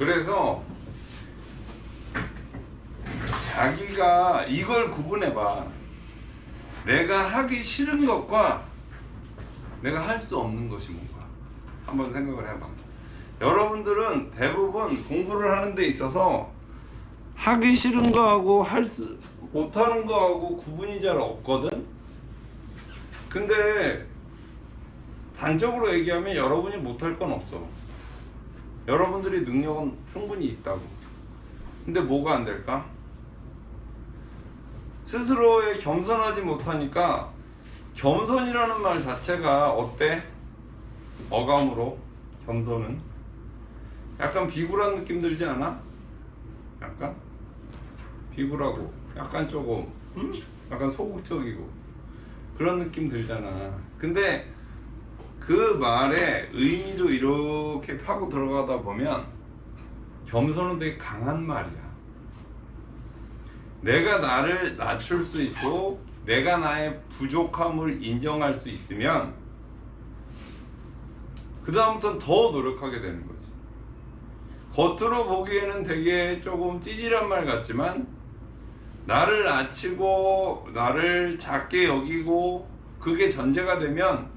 그래서 자기가 이걸 구분해봐. 내가 하기 싫은 것과 내가 할 수 없는 것이 뭔가 한번 생각을 해봐. 여러분들은 대부분 공부를 하는 데 있어서 하기 싫은 거하고 할 수 못하는 거하고 구분이 잘 없거든. 근데 단적으로 얘기하면 여러분이 못할 건 없어. 여러분들이 능력은 충분히 있다고. 근데 뭐가 안 될까? 스스로에 겸손하지 못하니까 겸손이라는 말 자체가 어때? 어감으로 겸손은 약간 비굴한 느낌 들지 않아? 약간 비굴하고 약간 조금 음? 약간 소극적이고 그런 느낌 들잖아. 근데 그 말의 의미도 이렇게 파고 들어가다 보면 겸손은 되게 강한 말이야. 내가 나를 낮출 수 있고 내가 나의 부족함을 인정할 수 있으면 그 다음부터는 더 노력하게 되는 거지. 겉으로 보기에는 되게 조금 찌질한 말 같지만 나를 낮추고 나를 작게 여기고 그게 전제가 되면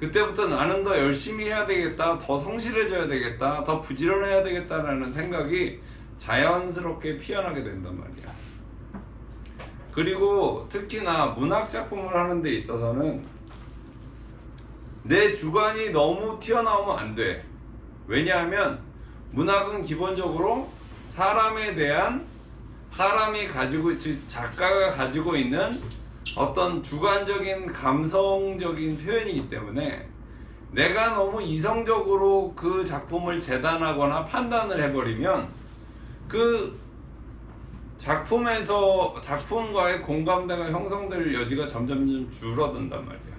그때부터 나는 더 열심히 해야 되겠다, 더 성실해져야 되겠다, 더 부지런해야 되겠다라는 생각이 자연스럽게 피어나게 된단 말이야. 그리고 특히나 문학 작품을 하는 데 있어서는 내 주관이 너무 튀어나오면 안 돼. 왜냐하면 문학은 기본적으로 사람에 대한 사람이 가지고 즉 작가가 가지고 있는 어떤 주관적인 감성적인 표현이기 때문에 내가 너무 이성적으로 그 작품을 재단하거나 판단을 해버리면 그 작품에서 작품과의 공감대가 형성될 여지가 점점 줄어든단 말이야.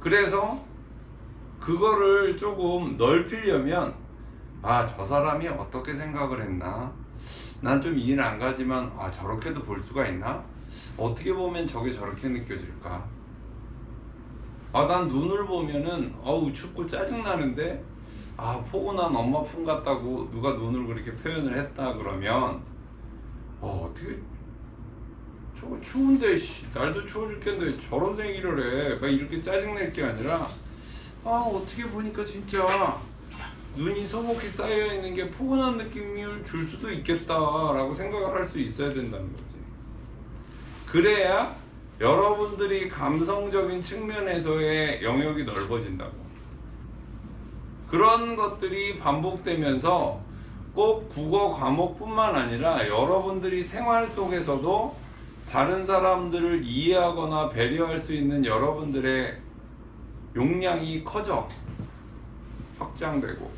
그래서 그거를 조금 넓히려면 아 저 사람이 어떻게 생각을 했나 난 좀 이해는 안 가지만 아 저렇게도 볼 수가 있나 어떻게 보면 저게 저렇게 느껴질까 아 난 눈을 보면은 어우 춥고 짜증 나는데 아 포근한 엄마 품 같다고 누가 눈을 그렇게 표현을 했다 그러면 어 어떻게 저거 추운데 씨, 날도 추워 죽겠는데 저런 생일을 해. 막 이렇게 짜증낼 게 아니라 아 어떻게 보니까 진짜 눈이 소복히 쌓여 있는 게 포근한 느낌을 줄 수도 있겠다라고 생각을 할 수 있어야 된다는 거지. 그래야 여러분들이 감성적인 측면에서의 영역이 넓어진다고. 그런 것들이 반복되면서 꼭 국어 과목뿐만 아니라 여러분들이 생활 속에서도 다른 사람들을 이해하거나 배려할 수 있는 여러분들의 용량이 커져 확장되고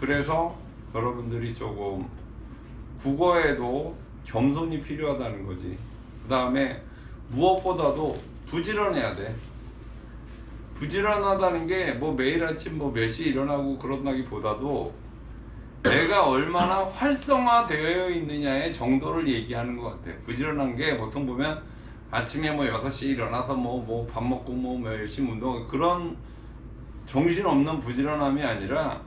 그래서 여러분들이 조금 국어에도 겸손이 필요하다는 거지 그 다음에 무엇보다도 부지런해야 돼 부지런하다는 게 뭐 매일 아침 뭐 몇 시 일어나고 그런다기보다도 내가 얼마나 활성화되어 있느냐의 정도를 얘기하는 것 같아. 부지런한 게 보통 보면 아침에 뭐 6시 일어나서 뭐 뭐 밥 먹고 뭐 열심히 운동하고 그런 정신없는 부지런함이 아니라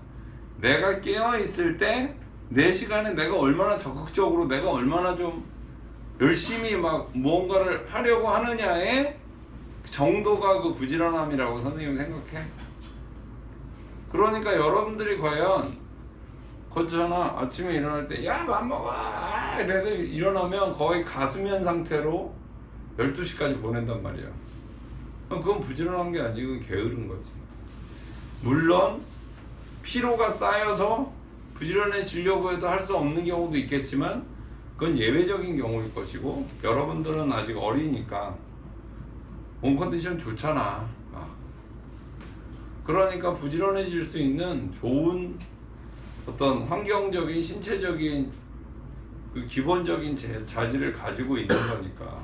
내가 깨어 있을 때 내 시간에 내가 얼마나 적극적으로 내가 얼마나 좀 열심히 막 무언가를 하려고 하느냐의 정도가 그 부지런함이라고 선생님은 생각해. 그러니까 여러분들이 과연 그렇잖아 아침에 일어날 때 야 밥 먹어! 아, 이래서 일어나면 거의 가수면 상태로 12시까지 보낸단 말이야. 그건 부지런한 게 아니고 게으른 거지. 물론 피로가 쌓여서 부지런해지려고 해도 할 수 없는 경우도 있겠지만 그건 예외적인 경우일 것이고 여러분들은 아직 어리니까 몸 컨디션 좋잖아 아. 그러니까 부지런해질 수 있는 좋은 어떤 환경적인 신체적인 그 기본적인 제- 자질을 가지고 있는 거니까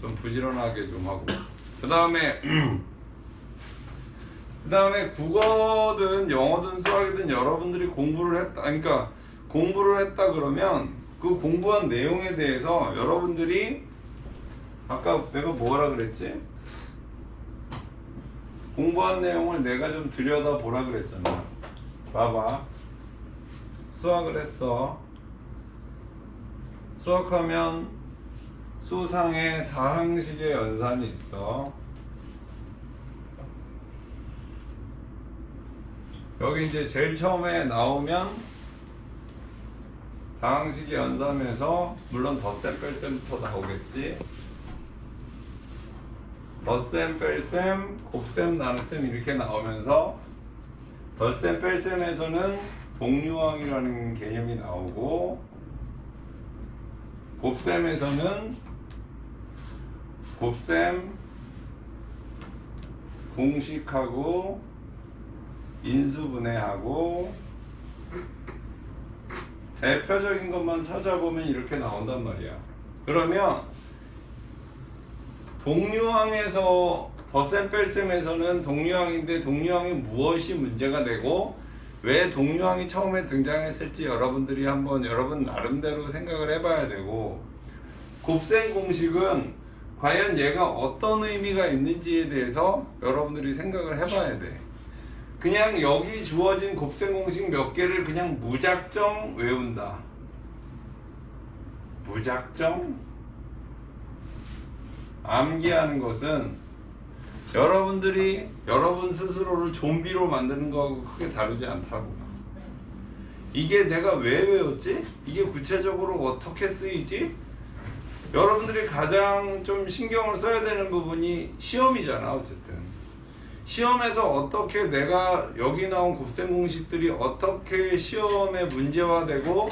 좀 부지런하게 좀 하고 그 다음에 그 다음에 국어든 영어든 수학이든 여러분들이 공부를 했다 그러니까 공부를 했다 그러면 그 공부한 내용에 대해서 여러분들이 아까 내가 뭐라 그랬지? 공부한 내용을 내가 좀 들여다 보라 그랬잖아 봐봐 수학을 했어. 수학하면 수상에 다항식의 연산이 있어. 여기 이제 제일 처음에 나오면 다항식의 연산에서 물론 덧셈 뺄셈부터 나오겠지. 덧셈 뺄셈 곱셈 나눗셈 이렇게 나오면서 덧셈 뺄셈에서는 동류항이라는 개념이 나오고 곱셈에서는 곱셈 공식하고 인수분해하고 대표적인 것만 찾아보면 이렇게 나온단 말이야. 그러면 동류항에서 덧셈 뺄셈에서는 동류항인데 동류항이 무엇이 문제가 되고 왜 동류항이 처음에 등장했을지 여러분들이 한번 여러분 나름대로 생각을 해봐야 되고 곱셈 공식은 과연 얘가 어떤 의미가 있는지에 대해서 여러분들이 생각을 해봐야 돼. 그냥 여기 주어진 곱셈 공식 몇 개를 그냥 무작정 외운다. 무작정 암기하는 것은 여러분들이 여러분 스스로를 좀비로 만드는 거하고 크게 다르지 않다고. 이게 내가 왜 외웠지? 이게 구체적으로 어떻게 쓰이지? 여러분들이 가장 좀 신경을 써야 되는 부분이 시험이잖아, 어쨌든. 시험에서 어떻게 내가 여기 나온 곱셈 공식들이 어떻게 시험에 문제화되고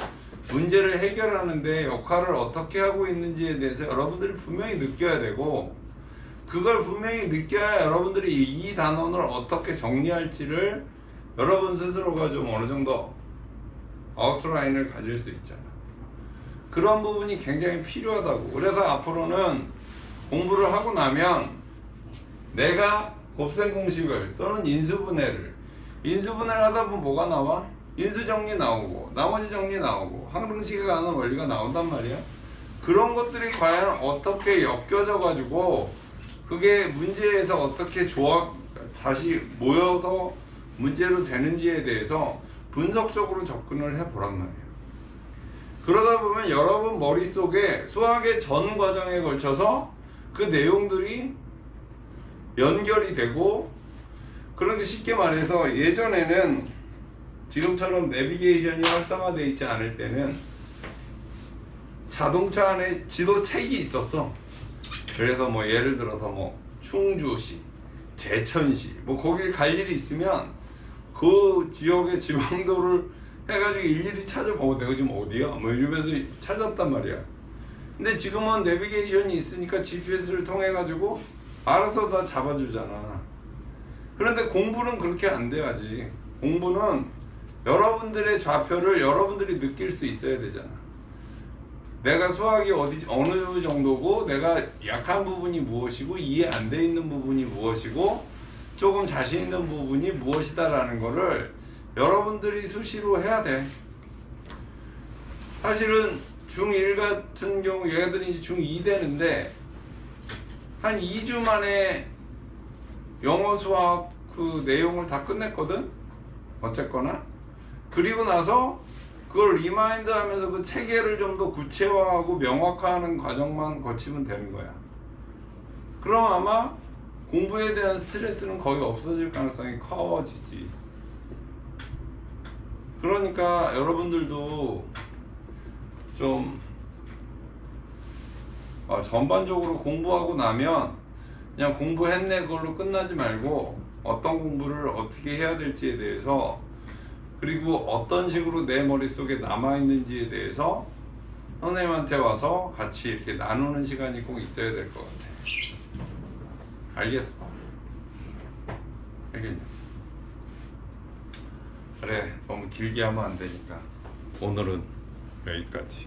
문제를 해결하는데 역할을 어떻게 하고 있는지에 대해서 여러분들이 분명히 느껴야 되고 그걸 분명히 느껴야 여러분들이 이 단원을 어떻게 정리할지를 여러분 스스로가 좀 어느 정도 아웃라인을 가질 수 있잖아. 그런 부분이 굉장히 필요하다고. 그래서 앞으로는 공부를 하고 나면 내가 곱셈 공식을 또는 인수분해를 인수분해를 하다 보면 뭐가 나와? 인수정리 나오고 나머지 정리 나오고 항등식에 가는 원리가 나온단 말이야. 그런 것들이 과연 어떻게 엮여져 가지고 그게 문제에서 어떻게 조합 다시 모여서 문제로 되는지에 대해서 분석적으로 접근을 해보란 말이에요. 그러다 보면 여러분 머릿속에 수학의 전 과정에 걸쳐서 그 내용들이 연결이 되고 그런데 쉽게 말해서 예전에는 지금처럼 내비게이션이 활성화되어 있지 않을 때는 자동차 안에 지도책이 있었어. 그래서 뭐 예를 들어서 뭐 충주시, 제천시 뭐 거기 갈 일이 있으면 그 지역의 지방도를 해가지고 일일이 찾아보고 내가 지금 어디야? 뭐 이러면서 찾았단 말이야. 근데 지금은 내비게이션이 있으니까 GPS를 통해 가지고 알아서 다 잡아주잖아. 그런데 공부는 그렇게 안 돼야지. 공부는 여러분들의 좌표를 여러분들이 느낄 수 있어야 되잖아. 내가 수학이 어디 어느 정도고 내가 약한 부분이 무엇이고 이해 안 돼 있는 부분이 무엇이고 조금 자신 있는 부분이 무엇이다라는 거를 여러분들이 수시로 해야 돼. 사실은 중1 같은 경우 얘들이 이제 중2 되는데 한 2주 만에 영어 수학 그 내용을 다 끝냈거든. 어쨌거나 그리고 나서 그걸 리마인드 하면서 그 체계를 좀 더 구체화하고 명확화하는 과정만 거치면 되는 거야. 그럼 아마 공부에 대한 스트레스는 거의 없어질 가능성이 커지지. 그러니까 여러분들도 좀 어, 전반적으로 공부하고 나면 그냥 공부했네 그걸로 끝나지 말고 어떤 공부를 어떻게 해야 될지에 대해서 그리고 어떤 식으로 내 머릿속에 남아있는지에 대해서 선생님한테 와서 같이 이렇게 나누는 시간이 꼭 있어야 될 것 같아. 알겠어. 알겠냐? 그래, 너무 길게 하면 안 되니까 오늘은 여기까지.